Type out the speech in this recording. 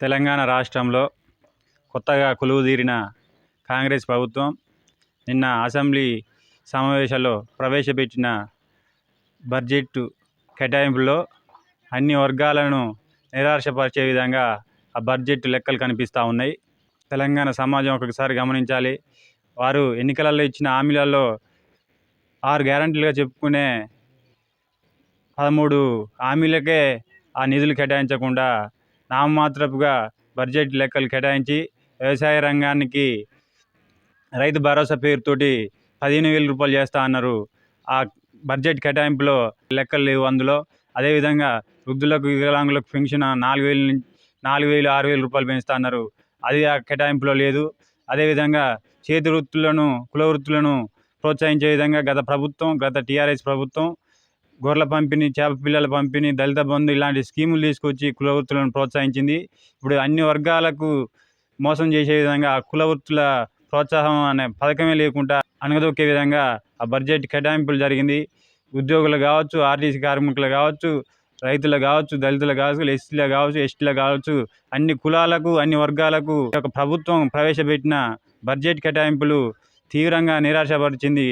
తెలంగాణ రాష్ట్రంలో కొత్తగా కొలువుదీరిన కాంగ్రెస్ ప్రభుత్వం నిన్న అసెంబ్లీ సమావేశాల్లో ప్రవేశపెట్టిన బడ్జెట్ కేటాయింపులో అన్ని వర్గాలను నిరాశపరిచే విధంగా ఆ బడ్జెట్ లెక్కలు కనిపిస్తూ ఉన్నాయి. తెలంగాణ సమాజం ఒకసారి గమనించాలి. వారు ఎన్నికలలో ఇచ్చిన హామీలలో ఆరు గ్యారంటీలుగా చెప్పుకునే పదమూడు హామీలకే ఆ నిధులు కేటాయించకుండా నామమాత్రపుగా బడ్జెట్ లెక్కలు కేటాయించి వ్యవసాయ రంగానికి రైతు భరోసా పేరుతోటి పదిహేను వేల రూపాయలు చేస్తా అన్నారు. ఆ బడ్జెట్ కేటాయింపులో లెక్కలు లేవు అందులో. అదేవిధంగా వృద్ధులకు వికలాంగులకు పెన్షన్ నాలుగు వేలు నాలుగు వేలు ఆరు వేల రూపాయలు పెంచుతా అన్నారు. అది ఆ కేటాయింపులో లేదు. అదేవిధంగా చేతి వృత్తులను కుల వృత్తులను ప్రోత్సహించే విధంగా గత ప్రభుత్వం గత టీఆర్ఎస్ ప్రభుత్వం గొర్రెల పంపిణీ చేప పిల్లల పంపిణీ దళిత బంధు ఇలాంటి స్కీములు తీసుకొచ్చి కుల వృత్తులను ప్రోత్సహించింది. ఇప్పుడు అన్ని వర్గాలకు మోసం చేసే విధంగా ఆ కుల వృత్తుల ప్రోత్సాహం అనే పథకమే లేకుండా అణగదొక్కే విధంగా ఆ బడ్జెట్ కేటాయింపులు జరిగింది. ఉద్యోగులు కావచ్చు ఆర్టీసీ కార్మికులు కావచ్చు రైతులు కావచ్చు దళితులు కావచ్చు ఎస్సీలు కావచ్చు ఎస్టీలు కావచ్చు అన్ని కులాలకు అన్ని వర్గాలకు ఒక ప్రభుత్వం ప్రవేశపెట్టిన బడ్జెట్ కేటాయింపులు తీవ్రంగా నిరాశపరిచింది.